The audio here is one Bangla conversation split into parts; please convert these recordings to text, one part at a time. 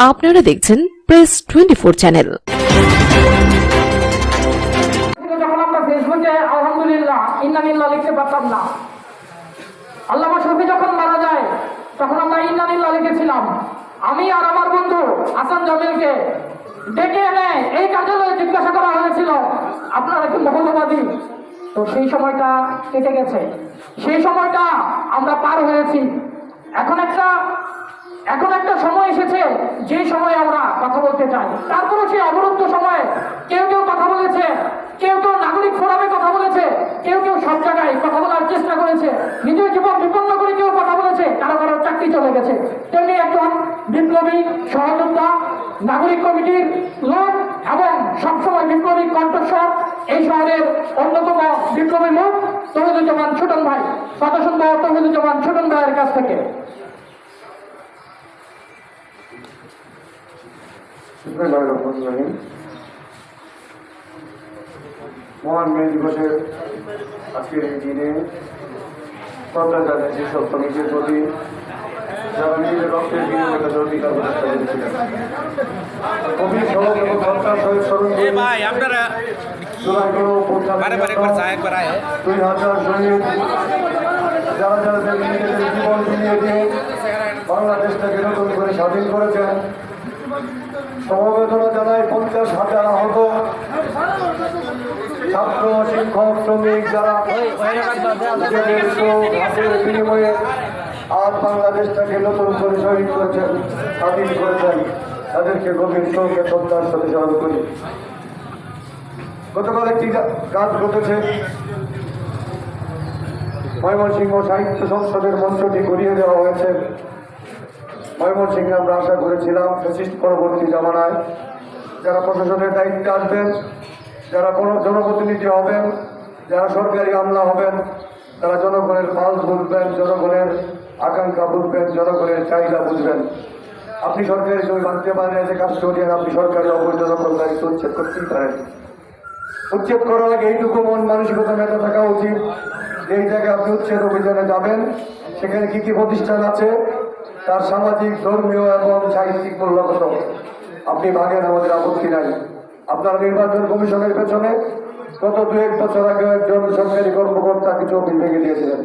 আপনারা দেখছেন প্রেস টোয়েন্টি ফোর চ্যানেল যখন আমরা আলহামদুলিল্লাহ লিখতে পারতাম না। যখন মারা যায়, তখন আমরা আমি আর আমার বন্ধু হাসান জামিলকে ডেকে এনে এই কার্যালয়ে জিজ্ঞাসা করা হয়েছিল, আপনারা কি মহলবাদী? তো সেই সময়টা কেটে গেছে। সেই সময়টা আমরা পার হয়েছি। এখন একটা এখন একটা সময় এসেছে যে সময় আমরা কথা বলতে চাই। তারপরে সেই অবরুদ্ধ সময়ে কেউ কেউ কথা বলেছে, কেউ কেউ নাগরিক ফোরামে কথা বলেছে, কেউ কেউ সব জায়গায় কথা বলার চেষ্টা করেছে। নিজের জীবন বিপন্ন করে কেউ কথা বলেছে কারও কারও চাকরি চলে গেছে। তেমনি একজন বিপ্লবী সহযোদ্ধা, নাগরিক কমিটির লোক এবং সবসময় বিপ্লবী কণ্ঠস্বর, এই শহরের অন্যতম বিপ্লবী মুখ তহিদুজ্জামান ছোটন ভাই। কথা শুনব তহিদুজ্জামান ছোটন ভাইয়ের কাছ থেকে। মহান মে দিবসের আজকের এই দিনে শ্রদ্ধা জানিয়েছি সব শ্রমিকদের প্রতি যারা নিজেদের রক্তের বিনিময়ে তাদের অধিকার প্রতিষ্ঠা করেছিলেন কবি সড়ক এবং সরকার সহিত স্মরণ আপনারা জুলাই গণ অভ্যুত্থান বারে বারে একবার চা একবার আয়। দুই হাজার শহীদ যারা যারা নিজেদের জীবন বিলিয়ে দিয়ে বাংলাদেশটাকে নতুন করে স্বাধীন করেছেন সমবেদনা জানাই পঞ্চাশ হাজার আহত। ছাত্র, শিক্ষক, শ্রমিক যারা বিনিময়ে আজ বাংলাদেশটাকে নতুন করে শহীদ করেছেন স্বাধীন করেছেন, তাদেরকে গভীর শোকে শ্রদ্ধার সাথে স্মরণ করি। গতকাল একটি কাজ ঘটেছে। ময়মনসিংহ সাহিত্য সংসদের মঞ্চটি গড়িয়ে দেওয়া হয়েছে। ময়মনসিংহে আমরা আশা করেছিলাম ফেসিস্ট পরবর্তী জামানায় যারা প্রশাসনের দায়িত্বে আসবেন, যারা কোনো জনপ্রতিনিধি হবেন, যারা সরকারি আমলা হবেন, তারা জনগণের পালস বুঝবেন, জনগণের আকাঙ্ক্ষা বুঝবেন, জনগণের চাহিদা বুঝবেন। আপনি সরকারি জমি মানতে পারেন যে কাজ করিয়ে আপনি সরকারি অবৈধ দখল দায়িত্ব উচ্ছেদ করতেই পারেন। উচ্ছেদ করার আগে এইটুকু মন, মানসিকতা মেটা থাকা উচিত। এই জায়গায় আপনি উচ্ছেদ অভিযানে যাবেন, সেখানে কি কি প্রতিষ্ঠান আছে তার সামাজিক, ধর্মীয় এবং সাহিত্যিক মূল্যগত আপনি ভাগেন আমাদের আপত্তি নাই। আপনার নির্বাচন কমিশনের পেছনে গত দু এক বছর আগে একজন সরকারি কর্মকর্তা কিছু অফিস ভেঙে দিয়েছিলেন।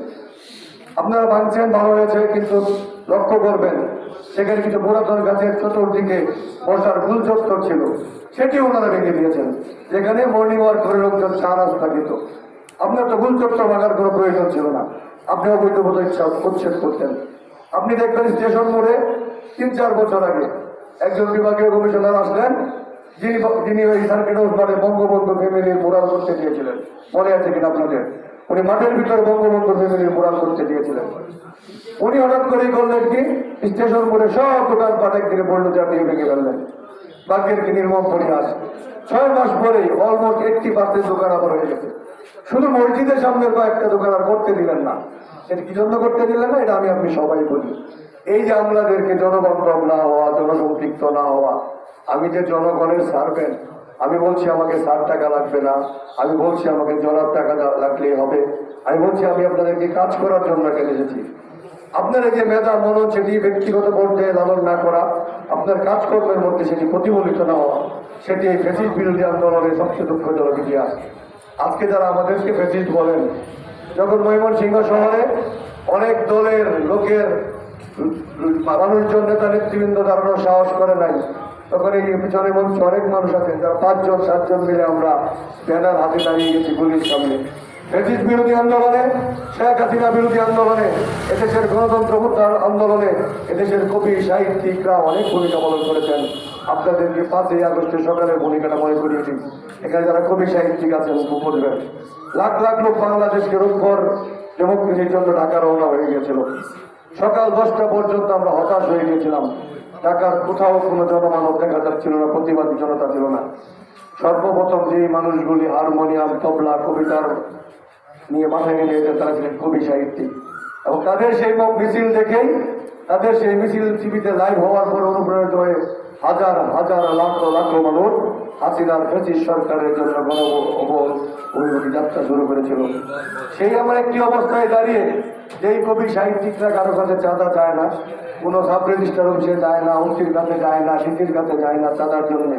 আপনারা ভাঙছেন, ভালো হয়েছে, কিন্তু লক্ষ্য করবেন, সেখানে কিছু পুরাতন গাছের চতুর্দিকে বসার ফুল চত্বর ছিল। সেটি ওনারা ভেঙে দিয়েছেন। যেখানে মর্নিং ওয়াক করে লোকজন চা রাস্তা দিত। আপনার তো ফুল চত্বর ভাঙার কোনো প্রয়োজন ছিল না। আপনি অবৈধ বোধ ইচ্ছা উচ্ছেদ করতেন। আপনি দেখবেন স্টেশন মোড়ে তিন, চার বছর আগে একজন বিভাগীয় কমিশনার আসলেন, যিনি যিনি ওই সার্কিট হাউস মাঠে বঙ্গবন্ধু ফ্যামিলির মোড়াল করতে দিয়েছিলেন মনে আছে কিনা আপনাদের? উনি মাঠের ভিতরে বঙ্গবন্ধু ফ্যামিলির মোড়াল করতে দিয়েছিলেন উনি হঠাৎ করেই করলেন কি? স্টেশন মোড়ে সব দোকান পাট একদিনে বলল চাপিয়ে ভেঙে ফেললেন। বাক্যের কি নির্মম পরিহাস। ছয় মাস পরেই অলমোস্ট এইটটি পার্সেন্ট দোকান আবার হয়ে গেছে। শুধু মসজিদের সামনে কয়েকটা দোকান আর করতে দিলেন না। সেটা কি জন্য করতে দিলেন না? এটা আমি আপনি সবাই বলি। এই যে আমলাদেরকে জনবান্ধব না হওয়া, জনসম্পৃক্ত না হওয়া, আমি যে জনগণের সার্ভেন্ট, আমি বলছি আমাকে ষাট টাকা লাগবে না, আমি বলছি আমাকে জলার টাকা লাগলেই হবে, আমি বলছি আমি আপনাদেরকে কাজ করার জন্য এখানে এসেছি আপনার যে মেধা মনন সেটি ব্যক্তিগত পর্যায়ে লালন না করা, আপনার কাজকর্মের মধ্যে সেটি প্রতিফলিত না হওয়া, সেটি এই ফেসিস বিরোধী আন্দোলনের সবচেয়ে দুঃখজনক ইতিহাস। আজকে যারা আমাদেরকে ফেসিস্ট বলেন যখন ময়মনসিংহ শহরে অনেক দলের লোকের মানুষজন নেতা নেতৃবৃন্দ দাঁড়ানোর সাহস করে নাই, তখন এই পিছনে মঞ্চ অনেক মানুষ আছে, যারা পাঁচজন, সাতজন মিলে আমরা ব্যানার হাতে দাঁড়িয়ে গেছি গুলির সামনে। ব্রিটিশ বিরোধী আন্দোলনে, শেখ হাসিনা বিরোধী আন্দোলনে, এদেশের গণতন্ত্র আন্দোলনে, এদেশের কবি, সাহিত্যিকরা অনেক ভূমিকা পালন করেছেন। আপনাদেরকে পাঁচই আগস্টে সকালের ভূমিকাটা মনে করিয়ে দিই। এখানে যারা কবি সাহিত্যিক আছেন বুঝবেন লাখ লাখ লোক বাংলাদেশকে রক্ষর ডেমোক্রেসির জন্য ঢাকা রওনা হয়ে গিয়েছিল। সকাল দশটা পর্যন্ত আমরা হতাশ হয়ে গিয়েছিলাম। ঢাকার কোথাও কোনো জনমানব দেখা যাচ্ছিল না, প্রতিবাদী জনতা ছিল না। সর্বপ্রথম যে মানুষগুলি হারমোনিয়াম, তবলা, কবিতার নিয়ে মাথায় নিয়ে তারা ছিলেন কবি সাহিত্যিক। এবং তাদের সেই মিছিল দেখেই তাদের সেই মিছিল টিভিতে লাইভ হওয়ার পরে অনুপ্রাণিত হয়ে হাজার হাজার, লাখ লাখ মানুষ হাসিনার ব্রিটিশ সরকারের জন্য গণ অভিমুখী যাত্রা শুরু করেছিল। সেই আমার একটি অবস্থায় দাঁড়িয়ে যেই কবি সাহিত্যিকরা কারও কাছে চাঁদা চায় না, কোনো সাব রেজিস্টার অফিসে যায় না উচির কাছে যায় না সিটির কাছে যায় না চাঁদার জন্য।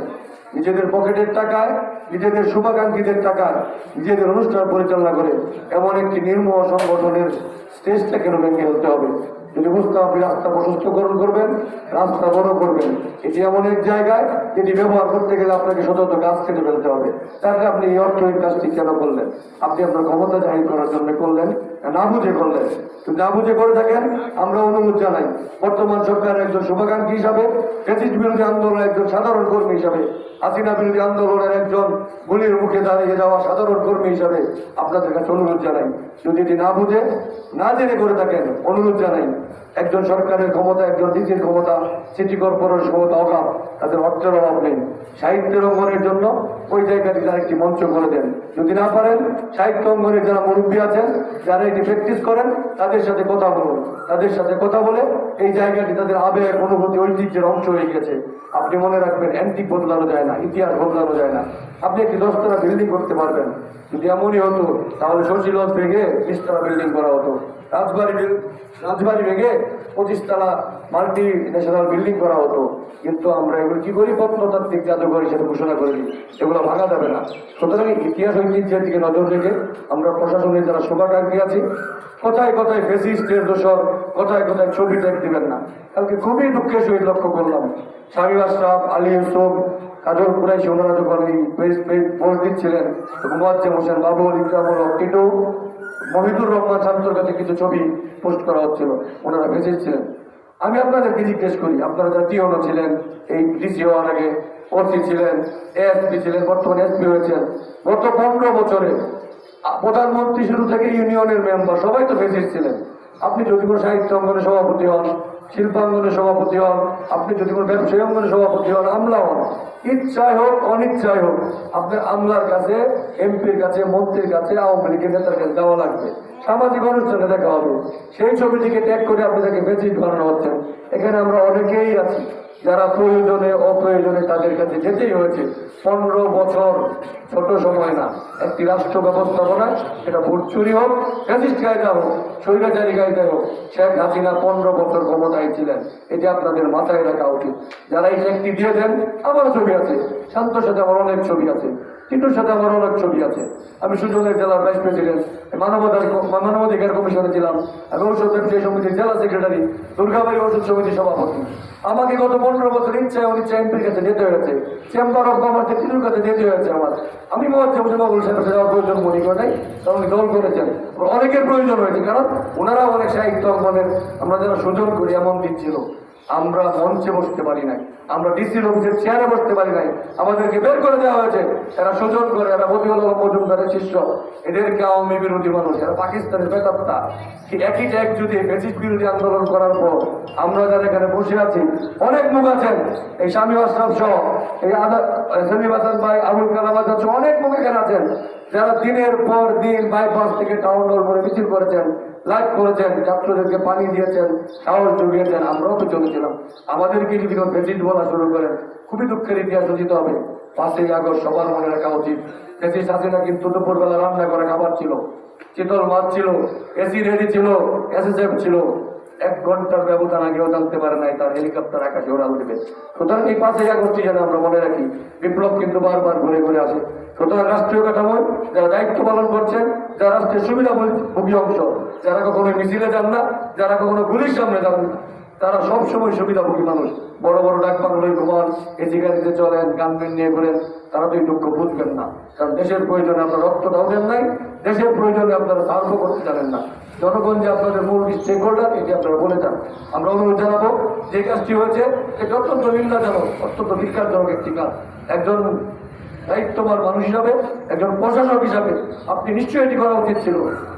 নিজেদের পকেটের টাকায়, নিজেদের শুভাকাঙ্ক্ষীদের টাকায়, নিজেদের অনুষ্ঠান পরিচালনা করে এমন একটি নির্মহ সংগঠনের স্টেজটা কেন ভেঙে হতে হবে। যদি বুঝতে আপনি রাস্তা প্রশস্তকরণ করবেন, রাস্তা বড় করবেন। এটি এমন এক জায়গায় যেটি ব্যবহার করতে গেলে আপনাকে শত গাছ কেটে ফেলতে হবে। তাহলে আপনি এই অর্থহীন কাজটি কেন করলেন? আপনি আপনার ক্ষমতা জাহির করার জন্য করলেন। না বুঝে করলেন যদি না বুঝে করে থাকেন, আমরা অনুরোধ জানাই। বর্তমান সরকারের একজন শুভাকাঙ্ক্ষী হিসাবে ফেসিস বিরোধী আন্দোলনের একজন সাধারণ কর্মী হিসাবে, হাসিনা বিরোধী আন্দোলনের একজন গুলির মুখে দাঁড়িয়ে যাওয়া সাধারণ কর্মী হিসাবে আপনাদের কাছে অনুরোধ জানাই। যদি এটি না বুঝে, না জেনে করে থাকেন, অনুরোধ জানাই। একজন সরকারের ক্ষমতা, একজন ডিসির ক্ষমতা, সিটি কর্পোরেশন ক্ষমতা অভাব তাদের অর্থের অভাব নেই। সাহিত্যের অঙ্গনের জন্য ওই জায়গাটি তার একটি মঞ্চ করে দেন। যদি না পারেন, সাহিত্য অঙ্গনের যারা মুরব্বী আছেন, যারা এটি প্র্যাকটিস করেন, তাদের সাথে কথা বলুন। তাদের সাথে কথা বলে এই জায়গাটি তাদের আবেগ, অনুভূতি, ঐতিহ্যের অংশ হয়ে গেছে আপনি মনে রাখবেন অ্যান্টিক বদলানো যায় না, ইতিহাস বদলানো যায় না। আপনি একটি দশতলা বিল্ডিং করতে পারবেন। যদি এমনই হতো, তাহলে শশীলজ ভেঙে বিশতলা বিল্ডিং করা হতো। রাজবাড়ি রাজবাড়ি ভেঙে পঁচিশতলা মাল্টি ন্যাশনাল বিল্ডিং করা হতো। কিন্তু আমরা এগুলো কি করি? প্রত্নতাত্ত্বিক জাদুঘর হিসেবে ঘোষণা করে এগুলো ভাঙা যাবে না। সুতরাং ইতিহাস ঐতিহ্যের দিকে নজর রেখে আমরা প্রশাসনের যারা শুভাকাঙ্ক্ষী আছি, কোথায় কোথায় বেশি ফেসিস্টের দোষর, কোথায় কোথায় ছবি ট্যাগ দিবেন না। কালকে খুবই দুঃখের সহিত লক্ষ্য করলাম। স্বামী আশরাফ, আলী ইউসুফ, কাজল কুরাইশি ওনারা যখন এই পোস্ট দিচ্ছিলেন। মোয়াজ্জেম হোসেন বাবুল ইকরামুল টিটু মহিদুর রহমান ছাত্রের কাছে কিছু ছবি পোস্ট করা হচ্ছিল। ওনারা ভেসেছিলেন। আমি আপনাদেরকে জিজ্ঞেস করি, আপনারা যা টিওনো ছিলেন, এই ডিসি হওয়ার আগে ওসি ছিলেন এসপি ছিলেন, বর্তমানে এসপি হয়েছেন, গত পনেরো বছরে প্রধানমন্ত্রী শুরু থেকে ইউনিয়নের মেম্বার সবাই তো ফেসিস ছিলেন আপনি যদি কোনো সাহিত্য অঙ্গনে সভাপতি হন শিল্পাঙ্গনে সভাপতি হন, আপনি যদি কোনো ব্যবসায়ী অঙ্গনে সভাপতি হন, আমলা হন। ইচ্ছায় হোক, অনিচ্ছায় হোক, আপনার আমলার কাছে, এমপির কাছে, মন্ত্রীর কাছে, আওয়ামী লীগের নেতার কাছে দেওয়া লাগবে। সামাজিক অনুষ্ঠানে দেখা হবে। সেই ছবিটিকে ট্যাগ করে আপনাদেরকে বেজিট বানানো হচ্ছে। এখানে আমরা অনেকেই আছি। যারা প্রয়োজনে, অপ্রয়োজনে তাদের কাছে যেতেই হয়েছে। পনেরো বছর ছোট সময় না। একটি রাষ্ট্র ব্যবস্থাপনা, সেটা ভোট চুরি হোক, ফ্যাসিস্ট কায়দা হোক, স্বৈরাচারী কায়দা হোক, শেখ হাসিনা পনেরো বছর ক্ষমতায় ছিলেন। এটি আপনাদের মাথায় রাখা উচিত। যারা এই ট্যাগটি দিয়েছেন আমারও ছবি আছে। শান্ত সাথে আমার অনেক ছবি আছে। টিটুর সাথে আমার অনেক ছবি আছে। আমি সুযোগের জেলার ভাইস প্রেসিডেন্ট মানবাধিকার মানবাধিকার কমিশনে ছিলাম, আমি ঔষধ ব্যবসায়ী সমিতির জেলা সেক্রেটারি দুর্গাবাড়ি ওষুধ সমিতির সভাপতি। আমাকে গত পনেরো বছর ইচ্ছায় অনিচ্ছা এমপির কাছে যেতে হয়েছে। চেম্বার অফ কমার্সের টিটুর কাছে যেতে হয়েছে আমার। আমি মহাজ্জা মুসলমান সাহেবের আমার প্রয়োজন মনে করে কারণ উনি দল করেছেন। অনেকের প্রয়োজন হয়েছে, কারণ ওনারা অনেক সাহিত্য অঙ্গনের, আমরা যারা সুযোগ করি, এমন দিন ছিল। আমরা মঞ্চে বসতে পারি নাই। আমরা ডিসির অফিসের চেয়ারে বসতে পারি নাই। আমাদেরকে বের করে দেওয়া হয়েছে। এরা সুযোগ করে, এরা মতিউল মজুমদারের শিষ্য। এদেরকে আওয়ামী বিরোধী মানুষ, এরা পাকিস্তানের বেতাত্তা। একই ট্যাগ যদি ব্রিটিশ বিরোধী আন্দোলন করার পর আমরা যারা এখানে বসে আছি, অনেক মুখ আছেন। এই স্বামী আশরাফ সহ, এই সেমিম হাসান ভাই, আবুল কালাম আজাদ সহ অনেক মুখ এখানে আছেন। যারা দিনের পর দিন বাইপাস থেকে টাউন হল করে মিছিল করেছেন লাইভ করেছেন, ছাত্রদেরকে পানি দিয়েছেন, সাহস জুগিয়েছেন, আমরাও তো চলেছিলাম আমাদেরকে যদি কোনো বেজিট বলা শুরু করেন, খুবই দুঃখের ইতিহাস রচিত হবে। পাঁচই আগস্ট সবার মনে রাখা উচিত। এসি সাথে না কিন্তু দুপুরবেলা রান্না করা খাবার ছিল, চিতল মাছ ছিল এসি রেডি ছিল এসএসএফ ছিল। ঘণ্টার ব্যবধান আগেও জানতে পারে নাই, তার হেলিকপ্টার আকাশে ওড়াল দেবে সুতরাং এই পাঁচই আগস্ট যেন আমরা মনে রাখি, বিপ্লব কিন্তু বারবার ঘুরে ঘুরে আসে। সুতরাং রাষ্ট্রীয় কাঠামোয় যারা দায়িত্ব পালন করছেন, যারা রাষ্ট্রের সুবিধা ভোগী অংশ, যারা কখনো মিছিলে যান না, যারা কখনো গুলির সামনে যান না, তারা সবসময় সুবিধাভোগী মানুষ। বড় বড় ডাক বাংলোয় ঘুমান গাড়িতে চলেন গানমেন নিয়ে ঘুরেন, তারা তো বুঝবেন না। কারণ দেশের প্রয়োজনে আপনার রক্তটাও দেন নাই, দেশের প্রয়োজনে আপনারা সাহায্য করতে জানেন না। জনগণ যে আপনাদের মূল স্টেক হোল্ডার এটি আপনারা বলে যান। আমরা অনুরোধ জানাব, যে কাজটি হয়েছে, এটি অত্যন্ত নিন্দাজনক, অত্যন্ত বিখ্যাতজনক একটি কাজ। একজন দায়িত্ববান মানুষ হিসাবে, একজন প্রশাসক হিসাবে আপনি নিশ্চয়ই এটি করা উচিত ছিল।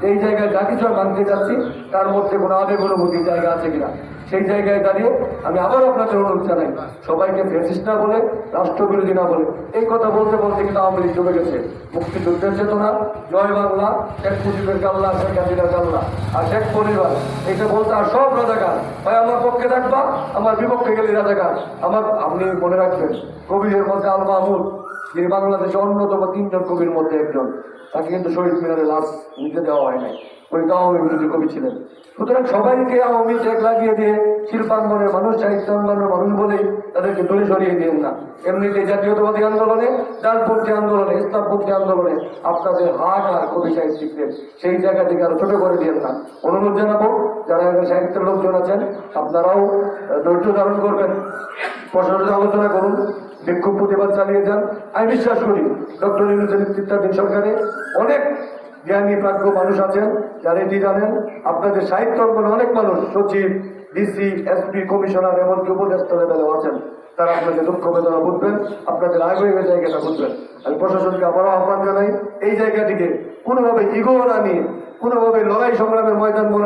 এই জায়গায় যা কিছু মানতে চাচ্ছি, তার মধ্যে কোনো আবেগ অনুভূতির জায়গা আছে কিনা, সেই জায়গায় দাঁড়িয়ে আমি আবার আপনাদের অনুরোধ জানাই, সবাইকে ফেসিস না বলে, রাষ্ট্রবিরোধী না বলে। এই কথা বলতে বলতে কিন্তু আওয়ামী লীগ চলে গেছে। মুক্তিযুদ্ধের চেতনা, জয় বাংলা, শেখ মুজিবের কাল্লা, শেখ হাসিনার কাল্লা। আর শেখ পরিবার এইটা বলতে আর সব রাজাকার। হয় আমার পক্ষে থাকবা, আমার বিপক্ষে গেলে রাজাকার। আমার, আপনি মনে রাখবেন, কবিদের মধ্যে আল মাহমুদ যিনি বাংলাদেশের অন্যতম তিনজন কবির মধ্যে একজন। তাকে কিন্তু শহীদ মিনারে লাশ নিতে দেওয়া হয় নাই। উনি আওয়ামী বিরোধী কবি ছিলেন। সুতরাং সবাইকে আওয়ামী ট্যাগ লাগিয়ে দিয়ে শিল্পাঙ্গনের মানুষ, সাহিত্যাঙ্গনের মানুষ বলেই তাদেরকে দূরে সরিয়ে দিন না। এমনিতে জাতীয়তাবাদী আন্দোলনে ডানপন্থী আন্দোলনে, ইসলামপন্থী আন্দোলনে আপনাদের হাট আর কবি সাহিত্যিকদের সেই জায়গা থেকে আরও ছোট করে দিন না। অনুরোধ জানাব, যারা এখানে সাহিত্যের লোকজন আছেন, আপনারাও ধৈর্য ধারণ করবেন। প্রশাসনের আলোচনা করুন। বিক্ষোভ প্রতিবাদ চালিয়ে যান। আমি বিশ্বাস করি, ডক্টর ইউনুসের নেতৃত্বাধীন সরকারে অনেক জ্ঞানী, প্রাজ্ঞ মানুষ আছেন, যারা এটি জানেন। আপনাদের সাহিত্য অঙ্গনে অনেক মানুষ, সচিব, ডিসি, এসপি, কমিশনার, এমনকি উপদেষ্টা লেভেলেও আছেন। তারা আপনাদের দুঃখ বেদনা বুঝবেন, আপনাদের আগ্রহের জায়গাটা বুঝবেন। আমি প্রশাসনকে আবারও আহ্বান জানাই, এই জায়গাটিকে কোনোভাবে ইগো না নিয়ে কোনোভাবে লড়াই সংগ্রামের ময়দান মনে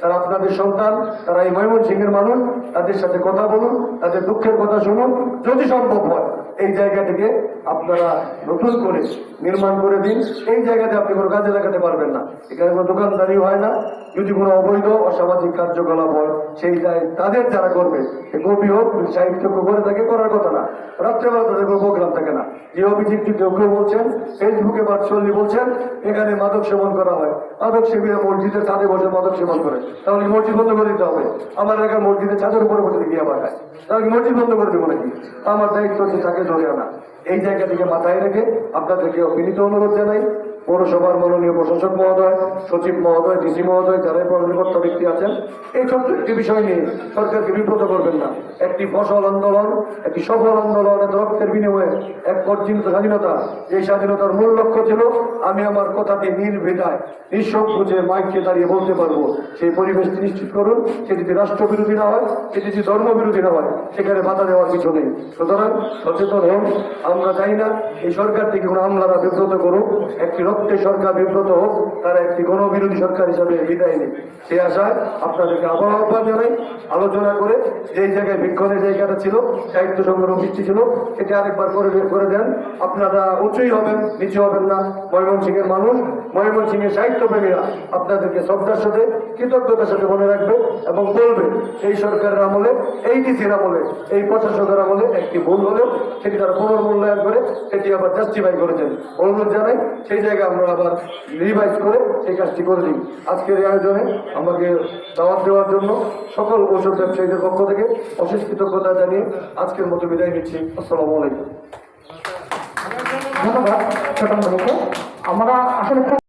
তারা আপনাদের সন্তান, তারা এই ময়মনসিংহের মানুষ, তাদের সাথে কথা বলুন, তাদের দুঃখের কথা শুনুন, যদি সম্ভব হয়, এই জায়গাটিকে আপনারা নতুন করে নির্মাণ করে দিন। এই জায়গাতে আপনি কোনো কাজে লাগাতে পারবেন না। এখানে কোনো দোকানদারি হয় না। যদি কোনো অবৈধ, অসামাজিক কার্যকলাপ হয়, সেই দায় তাদের যারা করবে, সে কবি হোক সাহিত্য করে থাকে, করার কথা না। রাত্রেবেলা তাদের কোনো প্রোগ্রাম থাকে না। যে অভিযুক্তি কেউ বলছেন, ফেসবুকে বার্চল্লি বলছেন, এখানে মাদক সেবন করা হয়। মাদক সেবীরা মসজিদের ছাদে বসে মাদক সেবন করে। তাহলে মসজিদ বন্ধ করে দিতে হবে? আমার এলাকার মসজিদের ছাদের উপরে বসে গিয়ে আবার খায়। তাহলে মসজিদ বন্ধ করে দেবো নাকি? আমার দায়িত্ব হচ্ছে তাকে ধরে আনা। এই জায়গা থেকে মাথায় রেখে আপনাদেরকে অভিনীত অনুরোধ জানাই। পৌরসভার মাননীয় প্রশাসক মহোদয়, সচিব মহোদয়, ডিসি মহোদয় যারা কর্মকর্তা ব্যক্তি আছেন, এই ছোট্ট একটি বিষয় নিয়ে সরকারকে বিব্রত করবেন না। একটি ফসল আন্দোলন, একটি সফল আন্দোলন রক্তের বিনিময়ে এক পর্যন্ত স্বাধীনতা এই স্বাধীনতার মূল লক্ষ্য ছিল, আমি আমার কথাটি নির্ভেদায়, নিঃসব বুঝে মাইককে দাঁড়িয়ে বলতে পারব। সেই পরিবেশটি নিশ্চিত করুন সেটি যদি রাষ্ট্রবিরোধী না হয় সেটি যদি ধর্মবিরোধী না হয়, সেখানে বাধা দেওয়ার কিছু নেই। সুতরাং সচেতন হন, আমরা চাই না এই সরকার থেকে কোনো আমলারা বিব্রত করুক, একটি রক্তের সরকার বিব্রত হোক, তারা একটি গণবিরোধী সরকার হিসাবে বিদায় নেই সে আশায় আপনাদেরকে আবার আহ্বান জানাই, আলোচনা করে যেই জায়গায় বিক্ষণের জায়গাটা ছিল, সাহিত্য সংগ্রহ বৃষ্টি ছিল, সেটা আরেকবার করে করে দেন। আপনারা উঁচুই হবেন, নিচু হবেন না। ময়মনসিংহের মানুষ, ময়মনসিংহের সাহিত্য প্রেমীরা আপনাদেরকে শ্রদ্ধার সাথে, কৃতজ্ঞতার সাথে মনে রাখবে এবং বলবে, এই সরকারের আমলে, এই ডিসির আমলে, এই প্রশাসকের আমলে একটি ভুল হলেও সেটি তারা পুনর্মূল্যায়ন করে, সেটি আবার জাস্টিফাই করেছেন অনুরোধ জানাই, সেই জায়গায় আমরা আবার রিভাইজ করে সেই কাজটি করে দিই আজকের এই আয়োজনে আমাকে দাওয়াত দেওয়ার জন্য সকল ঔষধ ব্যবসায়ীদের পক্ষ থেকে অশেষ কৃতজ্ঞতা জানিয়ে আজকের মতো বিদায় নিচ্ছি। আসসালামু আলাইকুম। ধন্যবাদ আমরা আসলে